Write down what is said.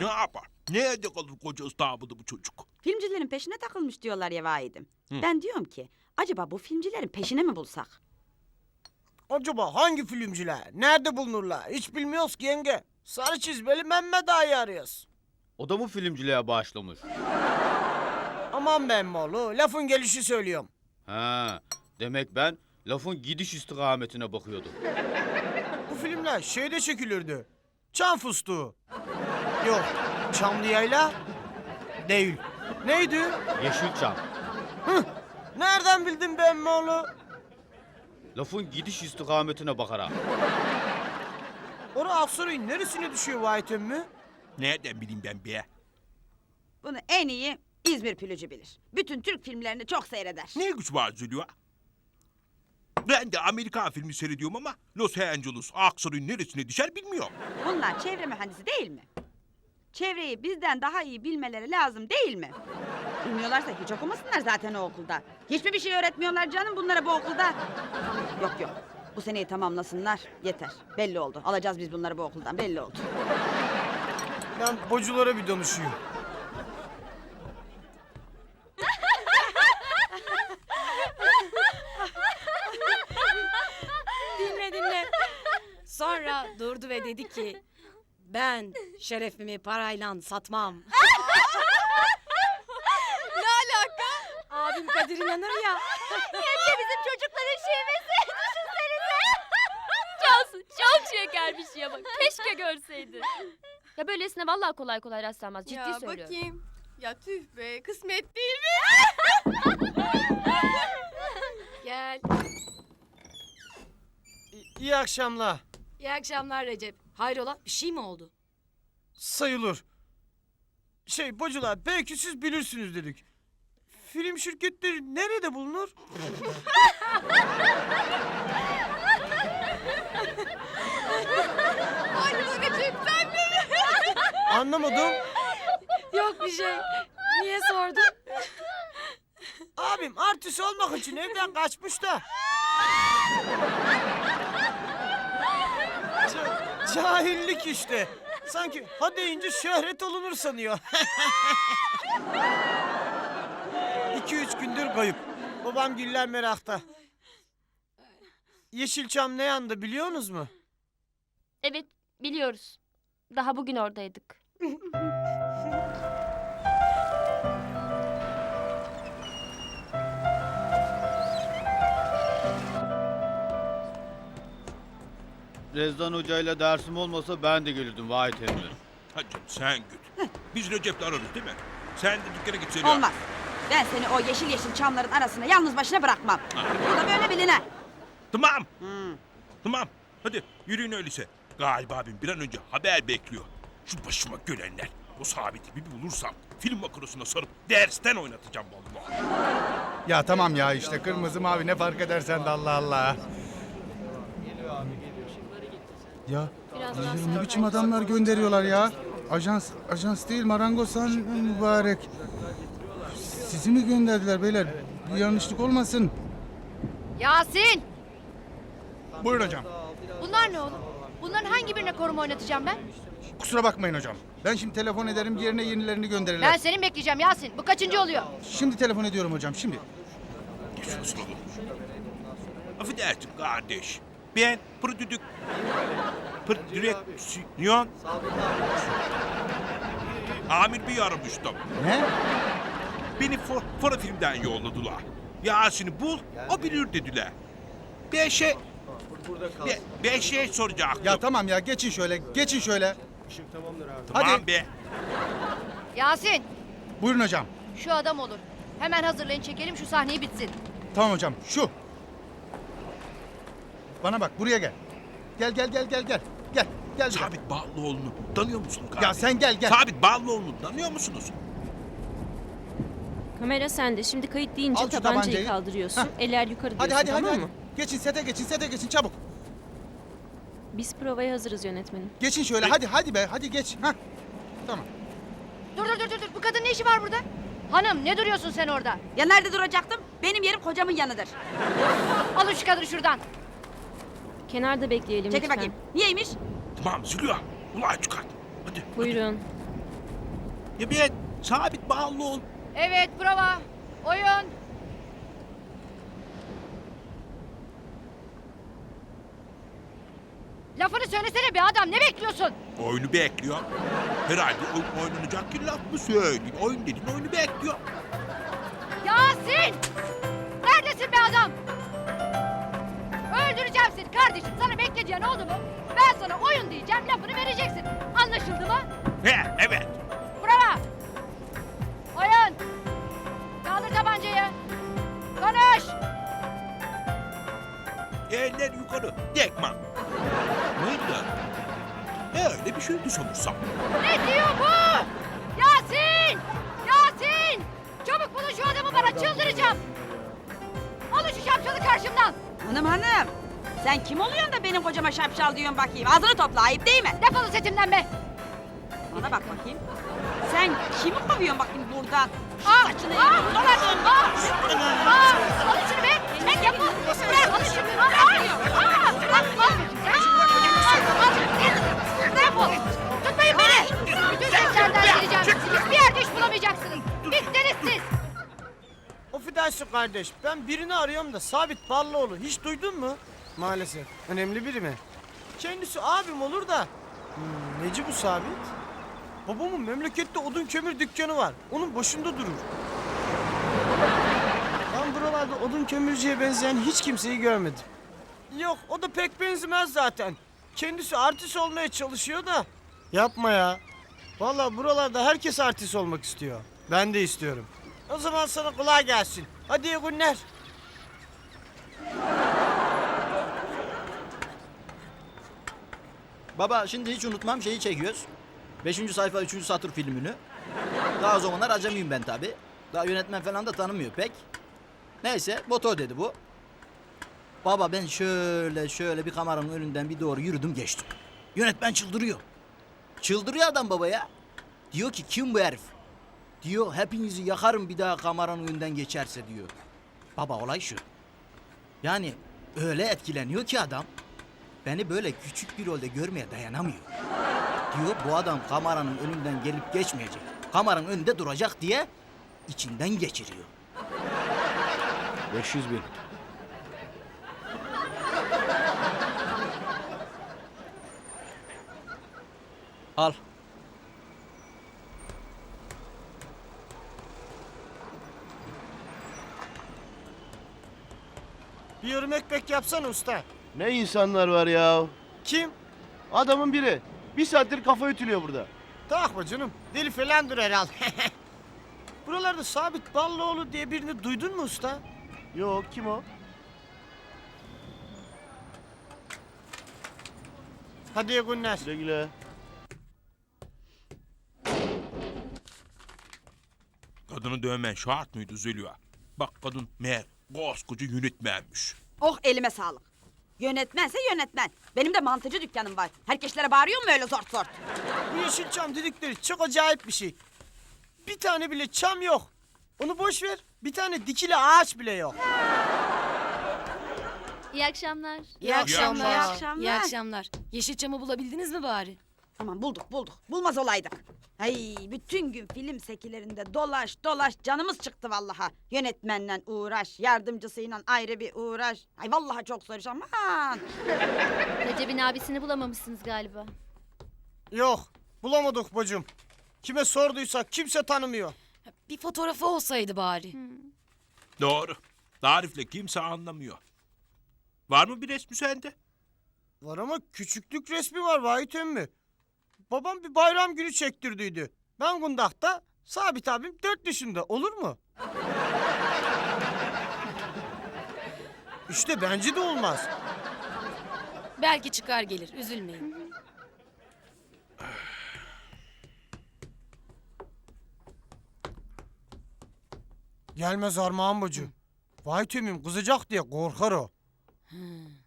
Ne yapar? Nerede kalır koca İstanbul'da bu çocuk? Filmcilerin peşine takılmış diyorlar ya vahidim. Ben diyorum ki acaba bu filmcilerin peşine mi bulsak? Acaba hangi filmciler? Nerede bulunurlar? Hiç bilmiyoruz ki yenge. Sarı çizmeli Mehmet Ağa'yı arıyoruz. O da mı filmciliğe başlamış? Aman ben oğlu lafın gelişi söylüyorum. Ha, demek ben lafın gidiş istikametine bakıyordum. Bu filmler şeyde çekilirdi. Çam fıstığı. Yok. Çamlıyayla değil. Neydi? Yeşilçam. Nereden bildin ben oğlu? Lafın gidiş istikametine bakarak. Orası Aksaray'ın neresine düşüyor Vahit emmi? Nereden bileyim ben be? Bunu en iyi İzmir pülücü bilir. Bütün Türk filmlerini çok seyreder. Ne güç var Zülüva? Ben de Amerikan filmi seyrediyorum ama Los Angeles, Aksaray'ın neresine düşer bilmiyorum. Bunlar çevre mühendisi değil mi? Çevreyi bizden daha iyi bilmeleri lazım değil mi? Bilmiyorlarsa hiç okumasınlar zaten o okulda. Hiç mi bir şey öğretmiyorlar canım bunlara bu okulda? Yok yok. Bu seneyi tamamlasınlar. Yeter. Belli oldu. Alacağız biz bunları bu okuldan. Belli oldu. Ben boculara bir danışayım. Dinle dinle. Sonra durdu ve dedi ki ben şerefimi parayla satmam. ne alaka? Abim Kadir inanır ya. bizim çocukların şivesi. Düşünsenize. Cansu çok şeker bir şey ama keşke görseydin. Ya böylesine vallahi kolay kolay rastlanmaz. Ciddi ya söylüyorum. bakayım. Ya tüh be kısmet değil mi? Gel. İyi akşamlar. İyi akşamlar Recep. Hayrola bir şey mi oldu? Sayılır. Şey bocular belki siz bilirsiniz dedik. Film şirketleri nerede bulunur? Anlamadım. Yok bir şey. Niye sordun? Abim artist olmak için evden kaçmış da. cahillik işte. Sanki ha deyince şöhret olunur sanıyor. İki üç gündür kayıp. Babam güller merakta. Yeşilçam ne yandı biliyorsunuz mu? Evet biliyoruz. Daha bugün oradaydık. Rezdan Hoca ile dersim olmasa ben de gelirdim vahit emmi. Hadi canım sen git. Biz Recep'le ararız değil mi? Sen de dükkana git Zülüva. Olmaz. Ben seni o yeşil yeşil çamların arasına yalnız başına bırakmam. Bu da böyle biline. Tamam. Tamam. Hadi yürüyün öyleyse. Galiba abim bir an önce haber bekliyor. Şu başıma görenler. O sabiti bir bulursam film makarasına sarıp dersten oynatacağım vallahi. Ya tamam ya işte kırmızı mavi ne fark edersen de Allah Allah. Ya bizleri ne biçim adamlar gönderiyorlar ya. Ajans, ajans değil marangozsan mübarek. Sizi mi gönderdiler beyler? Bir yanlışlık olmasın. Yasin! Buyurun hocam. Bunlar ne oğlum? Bunların hangi birine koruma oynatacağım ben? Kusura bakmayın hocam. Ben şimdi telefon ederim yerine yenilerini gönderirler. Ben seni bekleyeceğim Yasin. Bu kaçıncı oluyor? Şimdi telefon ediyorum hocam şimdi. Oğlum. Affedersin kardeş. Ben prodüdük... Prodüksiyon... Amir bir aramıştım. Ne? Beni for, fora filmden yolladılar. Yasin'i bul, o bilir dediler. Bir şey... Bir, bir şey soracaktım. Ya tamam ya geçin şöyle geçin şöyle. Tamam hadi. be. Yasin! Buyurun hocam. Şu adam olur. Hemen hazırlayın çekelim şu sahneyi bitsin. Tamam hocam şu. Bana bak buraya gel. Gel gel gel gel gel. Gel gel. buraya. Sabit Ballıoğlu'nu tanıyor musun kardeş? Ya sen gel gel. Sabit Ballıoğlu'nu tanıyor musunuz? Kamera sende. Şimdi kayıt deyince Al şu tabancayı, tabancayı. kaldırıyorsun. Hah. Eller yukarı Hadi diyorsun hadi hadi. tamam hadi. mı? Geçin sete geçin sete geçin çabuk. Biz provaya hazırız yönetmenim. Geçin şöyle hadi hadi be hadi geç. Hah. Tamam. Dur dur dur dur. dur. Bu kadın ne işi var burada? Hanım ne duruyorsun sen orada? Ya nerede duracaktım? Benim yerim kocamın yanıdır. Alın şu kadını şuradan. Kenarda bekleyelim Çekil lütfen. bakayım. Niyeymiş? Tamam Zülüya. Ulan çıkart. Hadi. Buyurun. Ya ben sabit bağlı ol. Evet prova. Oyun. Lafını söylesene bir adam ne bekliyorsun? Oyunu bekliyor. Herhalde oyun oynanacak ki laf mı söyleyeyim? Oyun dedin oyunu bekliyor. Yasin! Neredesin be adam? Öldüreceğim seni kardeşim. Sana bekle diyen oldu mu? Ben sana oyun diyeceğim lafını vereceksin. Anlaşıldı mı? He evet. Bravo! Oyun! Kaldır tabancayı. Konuş! Eller yukarı. Dekman. Neydi? He öyle bir şeydi sanırsam. Ne diyor bu? Yasin! Yasin! Çabuk bulun şu adamı bana çıldıracağım. Alın şu şapşalı karşımdan. Hanım hanım. Sen kim oluyorsun da benim kocama şapşal diyorsun bakayım. Ağzını topla ayıp değil mi? Defolun setimden be. Bana bak bakayım. Sen kimi kovuyorsun bakayım buradan? Aa, saçını aa, doladın. aa, aa, alın şunu be. Sen yapma. Bırak, alın şunu. Aa, aa, aa. Defol. Tutmayın beni. Bütün seslerden geleceğim. Hiçbir yerde iş bulamayacaksınız. Bittiniz siz. Affedersin kardeş. Ben birini arıyorum da Sabit Ballıoğlu. Hiç duydun mu? Maalesef. Önemli biri mi? Kendisi abim olur da. Hmm, neci bu Sabit? Babamın memlekette odun kömür dükkanı var. Onun başında durur. Ben buralarda odun kömürcüye benzeyen hiç kimseyi görmedim. Yok o da pek benzemez zaten. Kendisi artist olmaya çalışıyor da. Yapma ya. Vallahi buralarda herkes artist olmak istiyor. Ben de istiyorum. O zaman sana kolay gelsin. Hadi iyi günler. Baba şimdi hiç unutmam şeyi çekiyoruz. Beşinci sayfa üçüncü satır filmini. Daha o zamanlar acemiyim ben tabi. Daha yönetmen falan da tanımıyor pek. Neyse motor dedi bu. Baba ben şöyle şöyle bir kameranın önünden bir doğru yürüdüm geçtim. Yönetmen çıldırıyor. Çıldırıyor adam baba ya. Diyor ki kim bu herif? Diyor hepinizi yakarım bir daha kameranın önünden geçerse diyor. Baba olay şu. Yani öyle etkileniyor ki adam. Beni böyle küçük bir rolde görmeye dayanamıyor. Diyor bu adam kameranın önünden gelip geçmeyecek. Kameranın önünde duracak diye içinden geçiriyor. 500 bin. Al. Bir yorum ekmek yapsana usta. Ne insanlar var ya. Kim? Adamın biri. Bir saattir kafa ütülüyor burada. Takma canım. Deli falandır herhalde. Buralarda Sabit Ballıoğlu diye birini duydun mu usta? Yok kim o? Hadi iyi günler. Güle güle. Kadını dövmen şart mıydı Zülüya? Bak kadın meğer koskoca yönetmenmiş. Oh elime sağlık. Yönetmense yönetmen. Benim de mantıcı dükkanım var. Herkeslere bağırıyor mu öyle zort zort? Bu Yeşilçam dedikleri çok acayip bir şey. Bir tane bile çam yok. Onu boş ver. Bir tane dikili ağaç bile yok. İyi akşamlar. İyi akşamlar. İyi akşamlar. İyi akşamlar. Yeşilçam'ı bulabildiniz mi bari? Aman bulduk bulduk. Bulmaz olaydık. Ay bütün gün film sekilerinde dolaş dolaş canımız çıktı vallaha. Yönetmenle uğraş, yardımcısıyla ayrı bir uğraş. Ay vallahi çok zor iş aman. Recep'in abisini bulamamışsınız galiba. Yok. Bulamadık bacım. Kime sorduysak kimse tanımıyor. Bir fotoğrafı olsaydı bari. Doğru. Tarifle kimse anlamıyor. Var mı bir resmi sende? Var ama küçüklük resmi var Vahit emmi. Babam bir bayram günü çektirdiydi. Ben Gundak'ta, Sabit abim dört yaşında. Olur mu? İşte bence de olmaz. Belki çıkar gelir üzülmeyin. Gelmez Armağan bacı. Vahit emmim kızacak diye korkar o. Hmm.